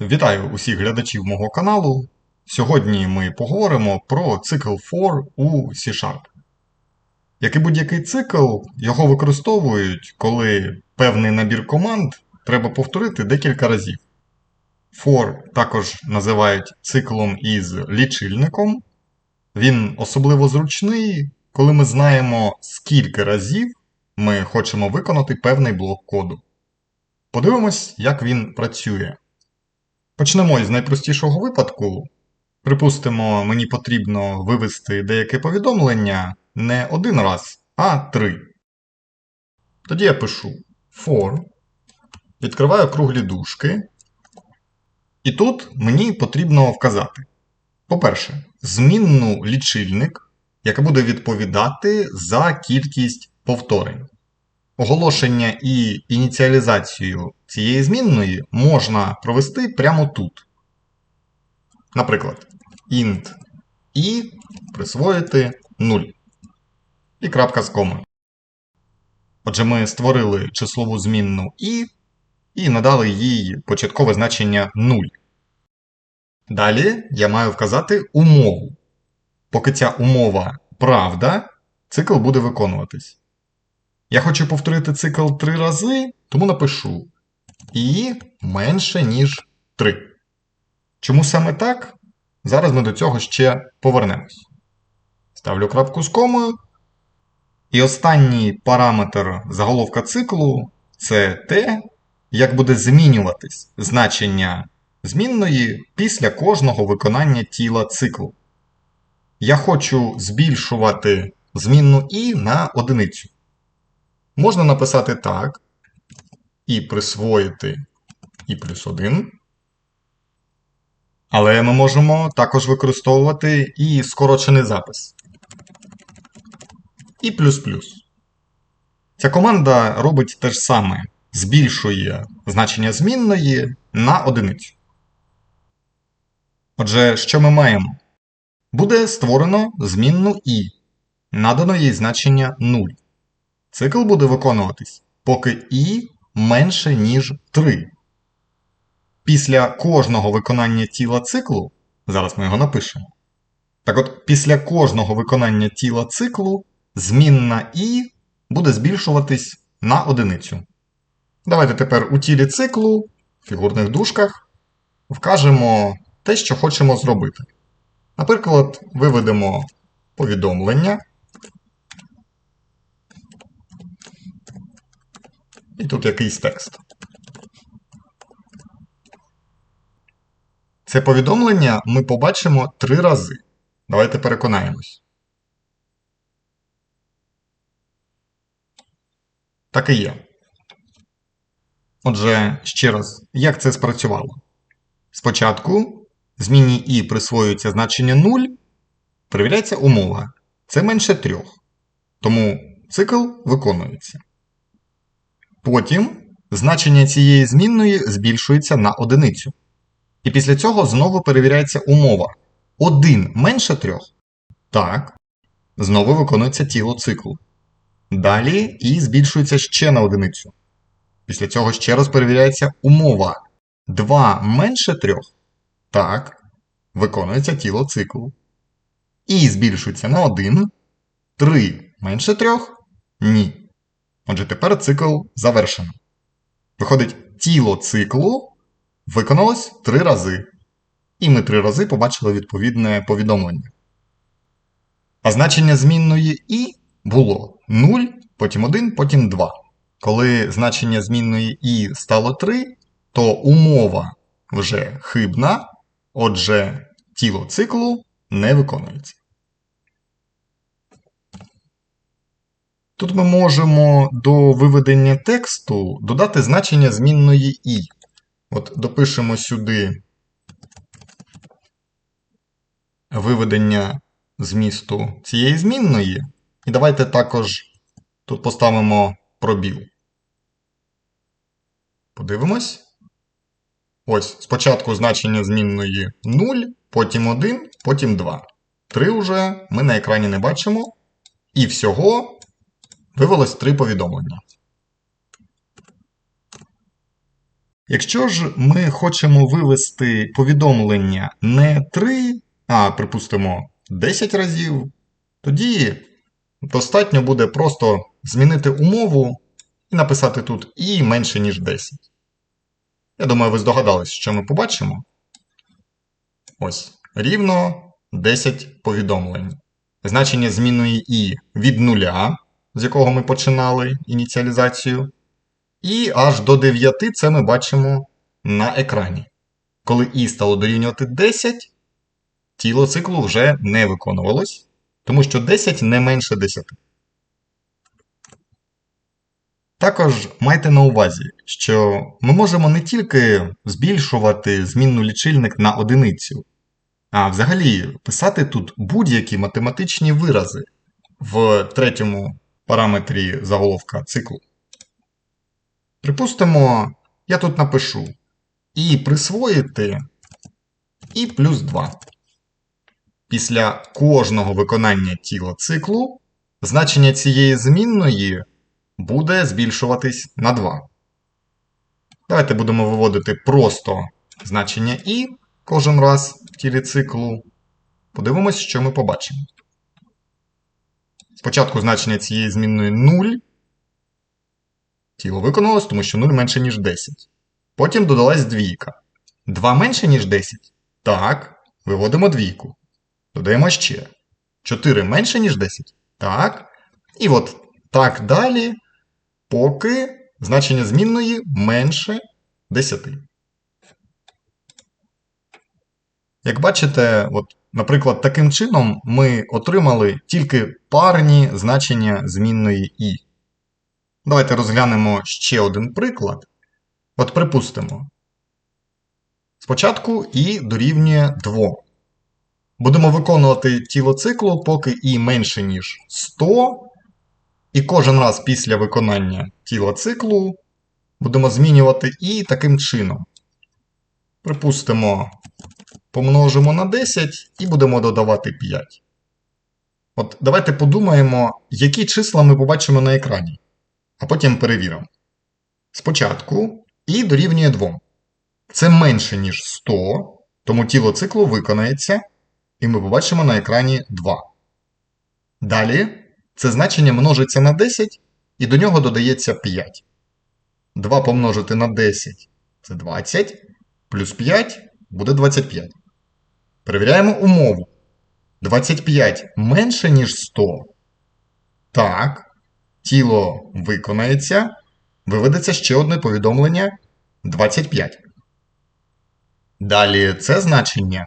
Вітаю усіх глядачів мого каналу. Сьогодні ми поговоримо про цикл for у C-Sharp. Як і будь-який цикл, його використовують, коли певний набір команд треба повторити декілька разів. For також називають циклом із лічильником. Він особливо зручний, коли ми знаємо, скільки разів ми хочемо виконати певний блок коду. Подивимось, як він працює. Почнемо із найпростішого випадку. Припустимо, мені потрібно вивести деяке повідомлення не один раз, а три. Тоді я пишу for, відкриваю круглі дужки. І тут мені потрібно вказати. По-перше, змінну лічильник, яка буде відповідати за кількість повторень. Оголошення і ініціалізацію цієї змінної можна провести прямо тут. Наприклад, int і присвоїти 0. І крапка з комою. Отже, ми створили числову змінну і і надали їй початкове значення 0. Далі я маю вказати умову. Поки ця умова правда, цикл буде виконуватись. Я хочу повторити цикл три рази, тому напишу і менше, ніж 3. Чому саме так? Зараз ми до цього ще повернемось. Ставлю крапку з комою. І останній параметр заголовка циклу це те, як буде змінюватись значення змінної після кожного виконання тіла циклу. Я хочу збільшувати змінну і на одиницю. Можна написати так. І присвоїти і плюс 1. Але ми можемо також використовувати і скорочений запис. І плюс плюс. Ця команда робить те ж саме. Збільшує значення змінної на одиницю. Отже, що ми маємо? Буде створено змінну і. Надано їй значення 0. Цикл буде виконуватись, поки і менше, ніж 3. Після кожного виконання тіла циклу, зараз ми його напишемо. Так от, після кожного виконання тіла циклу змінна і буде збільшуватись на одиницю. Давайте тепер у тілі циклу, в фігурних дужках, вкажемо те, що хочемо зробити. Наприклад, виведемо повідомлення. І тут якийсь текст. Це повідомлення ми побачимо три рази. Давайте переконаємось. Так і є. Отже, ще раз, як це спрацювало? Спочатку зміні і присвоюється значення 0, перевіряється умова. Це менше 3. Тому цикл виконується. Потім значення цієї змінної збільшується на одиницю. І після цього знову перевіряється умова. 1 менше 3. Так. Знову виконується тіло циклу. Далі і збільшується ще на одиницю. Після цього ще раз перевіряється умова. 2 менше 3. Так. Виконується тіло циклу. І збільшується на 1. 3 менше 3. Ні. Отже, тепер цикл завершено. Виходить, тіло циклу виконалось три рази. І ми три рази побачили відповідне повідомлення. А значення змінної і було 0, потім 1, потім 2. Коли значення змінної і стало 3, то умова вже хибна, отже, тіло циклу не виконується. Тут ми можемо до виведення тексту додати значення змінної і. От допишемо сюди виведення змісту цієї змінної. І давайте також тут поставимо пробіл. Подивимось. Ось, спочатку значення змінної 0, потім 1, потім 2. 3 вже ми на екрані не бачимо. І всього Вивелось три повідомлення. Якщо ж ми хочемо вивести повідомлення не 3, а, припустимо, 10 разів, тоді достатньо буде просто змінити умову і написати тут і менше, ніж 10. Я думаю, ви здогадались, що ми побачимо. Ось, рівно 10 повідомлень. Значення змінної і від нуля, з якого ми починали ініціалізацію. І аж до 9 це ми бачимо на екрані. Коли і стало дорівнювати 10, тіло циклу вже не виконувалось, тому що 10 не менше 10. Також майте на увазі, що ми можемо не тільки збільшувати змінну лічильник на одиницю, а взагалі писати тут будь-які математичні вирази в третьому параметрі заголовка циклу. Припустимо, я тут напишу і присвоїти і плюс 2. Після кожного виконання тіла циклу значення цієї змінної буде збільшуватись на 2. Давайте будемо виводити просто значення і кожен раз в тілі циклу. Подивимось, що ми побачимо. Спочатку значення цієї змінної 0. Тіло виконалось, тому що 0 менше, ніж 10. Потім додалась двійка. 2 менше, ніж 10. Так, виводимо двійку. Додаємо ще. 4 менше, ніж 10. Так. І от так далі, поки значення змінної менше 10. Як бачите, от, наприклад, таким чином ми отримали тільки парні значення змінної і. Давайте розглянемо ще один приклад. От припустимо. Спочатку і дорівнює 2. Будемо виконувати тіло циклу, поки і менше, ніж 100. І кожен раз після виконання тіла циклу будемо змінювати і таким чином. Припустимо, помножимо на 10 і будемо додавати 5. От давайте подумаємо, які числа ми побачимо на екрані а потім перевіримо. Спочатку і дорівнює 2. Це менше, ніж 100, тому тіло циклу виконається, і ми побачимо на екрані 2. Далі це значення множиться на 10, і до нього додається 5. 2 помножити на 10 це 20, плюс 5 буде 25. Перевіряємо умову. 25 менше, ніж 100. Так тіло виконається, виведеться ще одне повідомлення 25. Далі це значення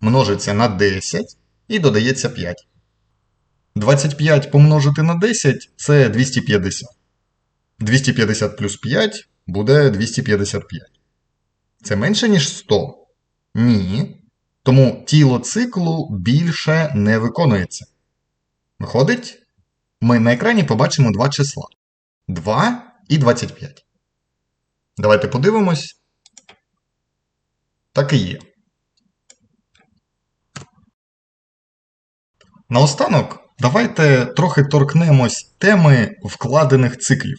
множиться на 10 і додається 5. 25 помножити на 10 це 250. 250 плюс 5 буде 255. Це менше, ніж 100? Ні. Тому тіло циклу більше не виконується. Виходить, ми на екрані побачимо два числа 2 і 25. Давайте подивимось. Так і є. Наостанок, давайте трохи торкнемось теми вкладених циклів.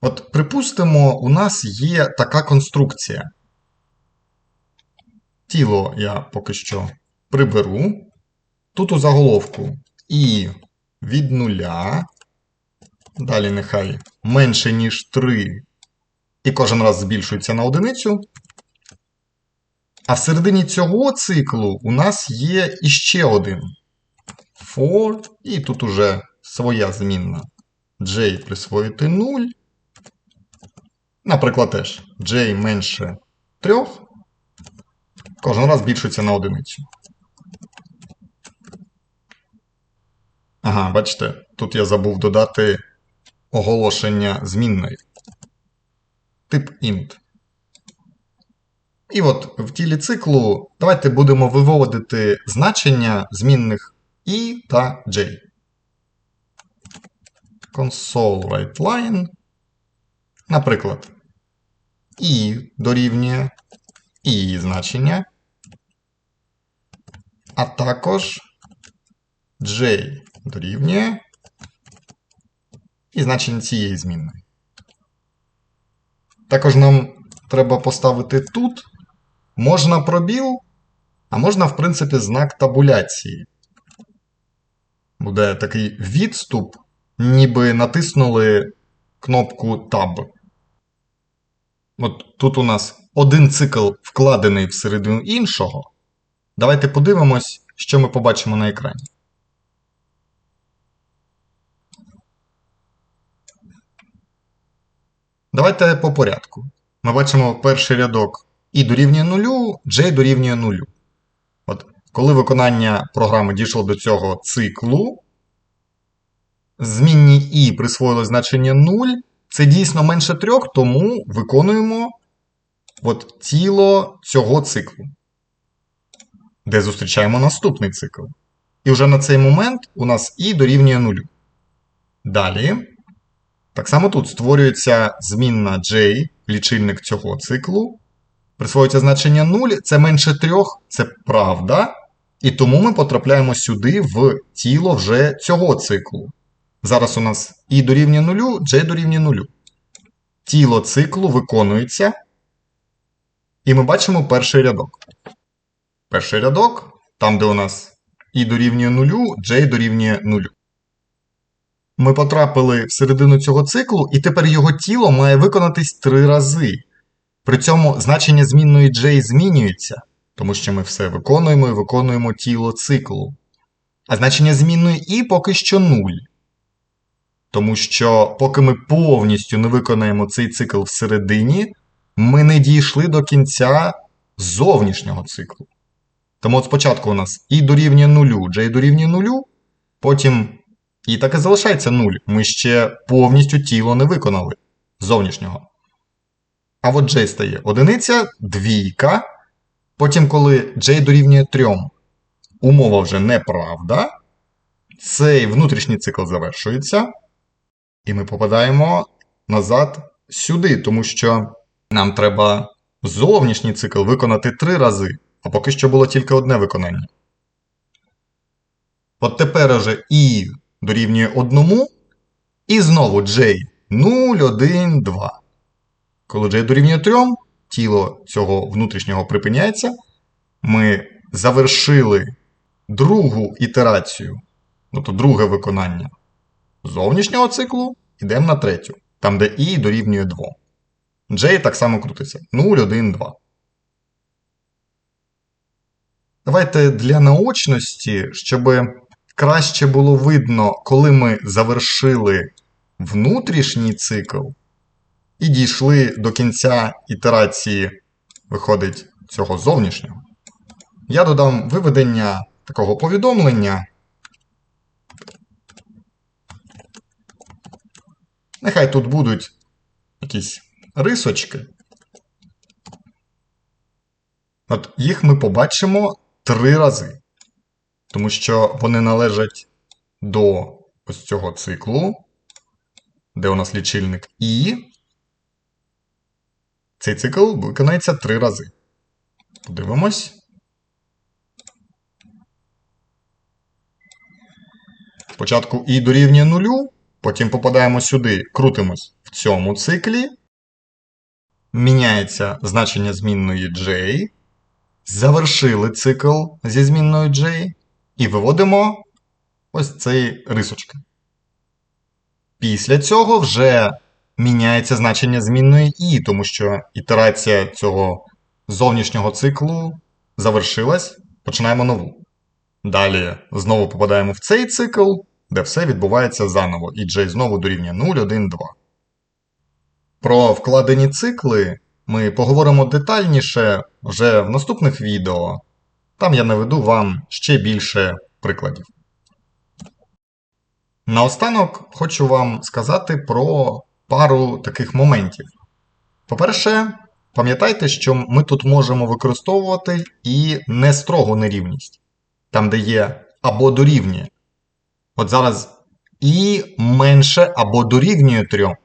От, припустимо, у нас є така конструкція. Тіло я поки що приберу. Тут у заголовку і від нуля. Далі нехай менше, ніж 3. І кожен раз збільшується на одиницю. А всередині цього циклу у нас є іще один. For, і тут уже своя змінна. J присвоїти 0. Наприклад, теж J менше 3. Кожен раз збільшується на одиницю. Ага, бачите, тут я забув додати оголошення змінної. Тип int. І от в тілі циклу давайте будемо виводити значення змінних і та j. Console WriteLine. Наприклад, i дорівнює i значення, а також j дорівнює і значення цієї змінної. Також нам треба поставити тут. Можна пробіл, а можна, в принципі, знак табуляції. Буде такий відступ, ніби натиснули кнопку Tab. От тут у нас один цикл вкладений всередину іншого. Давайте подивимось, що ми побачимо на екрані. Давайте по порядку. Ми бачимо перший рядок і дорівнює нулю, j дорівнює нулю. От, коли виконання програми дійшло до цього циклу, змінні і присвоїли значення 0. Це дійсно менше трьох, тому виконуємо от тіло цього циклу, де зустрічаємо наступний цикл. І вже на цей момент у нас і дорівнює нулю. Далі, так само тут створюється змінна J, лічильник цього циклу. Присвоюється значення 0, це менше трьох, це правда. І тому ми потрапляємо сюди в тіло вже цього циклу. Зараз у нас і дорівнює нулю, j дорівнює нулю. Тіло циклу виконується. І ми бачимо перший рядок. Перший рядок, там, де у нас і дорівнює нулю, j дорівнює нулю. Ми потрапили всередину цього циклу, і тепер його тіло має виконатись три рази. При цьому значення змінної j змінюється, тому що ми все виконуємо і виконуємо тіло циклу. А значення змінної і поки що 0. Тому що, поки ми повністю не виконаємо цей цикл всередині, ми не дійшли до кінця зовнішнього циклу. Тому от спочатку у нас і дорівнює нулю, j дорівнює нулю, потім і так і залишається 0. Ми ще повністю тіло не виконали зовнішнього. А от j стає одиниця, двійка. Потім, коли j дорівнює 3, умова вже неправда. Цей внутрішній цикл завершується. І ми попадаємо назад сюди, тому що нам треба зовнішній цикл виконати три рази, а поки що було тільки одне виконання. От тепер уже і дорівнює одному, і знову j 0, 1, 2. Коли j дорівнює 3, тіло цього внутрішнього припиняється. Ми завершили другу ітерацію, тобто друге виконання зовнішнього циклу, йдемо на третю, там де і дорівнює 2. J так само крутиться. 0, 1, 2. Давайте для наочності, щоб краще було видно, коли ми завершили внутрішній цикл і дійшли до кінця ітерації, виходить, цього зовнішнього. Я додам виведення такого повідомлення. Нехай тут будуть якісь рисочки. От їх ми побачимо три рази. Тому що вони належать до ось цього циклу, де у нас лічильник І. Цей цикл виконається три рази. Подивимось. Спочатку І дорівнює нулю, потім попадаємо сюди, крутимось в цьому циклі. Міняється значення змінної J. Завершили цикл зі змінною J. І виводимо ось цей рисочки. Після цього вже міняється значення змінної І, тому що ітерація цього зовнішнього циклу завершилась. Починаємо нову. Далі знову попадаємо в цей цикл, де все відбувається заново. І J знову дорівнює 0, 1, 2. Про вкладені цикли ми поговоримо детальніше вже в наступних відео. Там я наведу вам ще більше прикладів. Наостанок хочу вам сказати про пару таких моментів. По-перше, пам'ятайте, що ми тут можемо використовувати і не строгу нерівність, там, де є або дорівнює. От зараз і менше або дорівнює 3.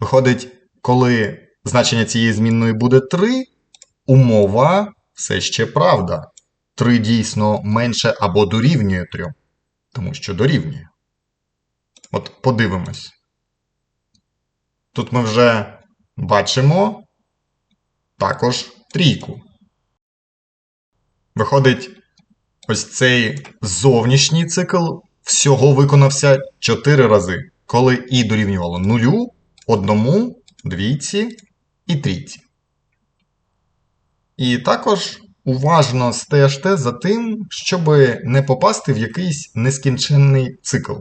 Виходить, коли значення цієї змінної буде 3, умова все ще правда. 3 дійсно менше або дорівнює 3, тому що дорівнює. От подивимось. Тут ми вже бачимо, також трійку. Виходить, ось цей зовнішній цикл всього виконався 4 рази, коли і дорівнювало нулю, одному, двійці і трійці. І також уважно стежте за тим, щоб не попасти в якийсь нескінченний цикл.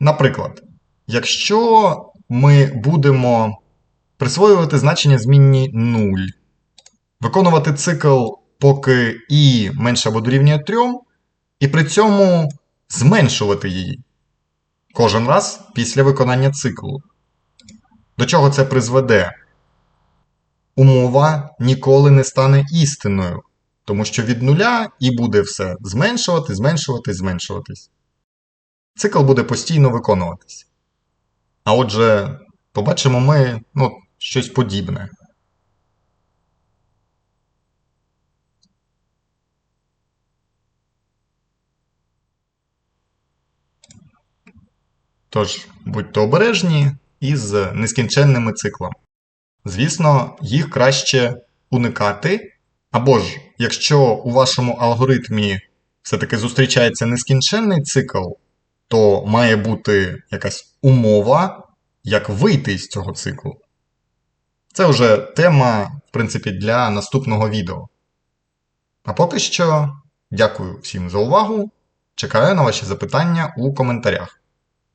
Наприклад, якщо ми будемо присвоювати значення змінні 0, виконувати цикл, поки і менше або дорівнює 3, і при цьому зменшувати її кожен раз після виконання циклу. До чого це призведе? Умова ніколи не стане істиною, тому що від нуля і буде все зменшувати, зменшувати, зменшуватись. Цикл буде постійно виконуватись. А отже, побачимо ми ну, щось подібне. Тож, будьте обережні із нескінченними циклами. Звісно, їх краще уникати. Або ж, якщо у вашому алгоритмі все-таки зустрічається нескінченний цикл, то має бути якась умова, як вийти з цього циклу. Це вже тема, в принципі, для наступного відео. А поки що, дякую всім за увагу. Чекаю на ваші запитання у коментарях.